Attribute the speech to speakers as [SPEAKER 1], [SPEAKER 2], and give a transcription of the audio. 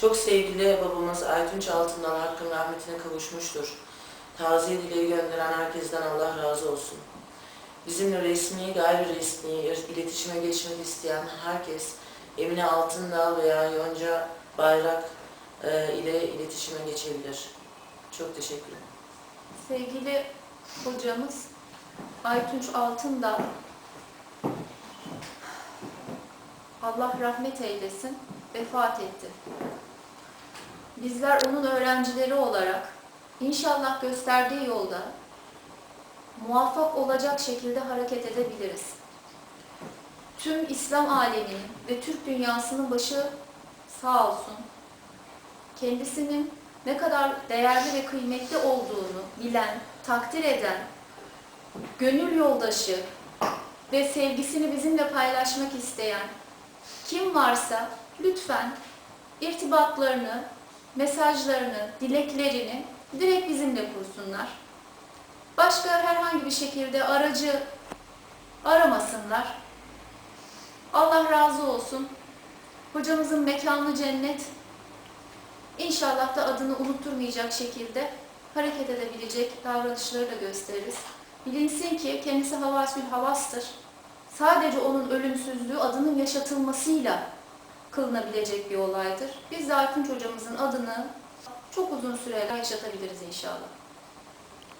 [SPEAKER 1] Çok sevgili babamız Aytunç Altın'dan hakkın rahmetine kavuşmuştur. Taziye dileği gönderen herkesten Allah razı olsun. Bizimle resmi, gayri resmi iletişime geçmek isteyen herkes Emine Altındağ veya Yonca Bayrak e, ile iletişime geçebilir. Çok teşekkür ederim.
[SPEAKER 2] Sevgili hocamız Aytunç Altındağ Allah rahmet eylesin vefat etti. Bizler onun öğrencileri olarak inşallah gösterdiği yolda muvaffak olacak şekilde hareket edebiliriz. Tüm İslam aleminin ve Türk dünyasının başı sağ olsun. Kendisinin ne kadar değerli ve kıymetli olduğunu bilen, takdir eden, gönül yoldaşı ve sevgisini bizimle paylaşmak isteyen kim varsa lütfen irtibatlarını, mesajlarını, dileklerini direkt bizimle kursunlar. Başka herhangi bir şekilde aracı aramasınlar. Allah razı olsun. Hocamızın mekanı cennet, İnşallah da adını unutturmayacak şekilde hareket edebilecek davranışları da gösteririz. Bilinsin ki kendisi havasül havastır. Sadece onun ölümsüzlüğü adının yaşatılmasıyla kılınabilecek bir olaydır. Biz de Akınç hocamızın adını çok uzun süreler yaşatabiliriz inşallah.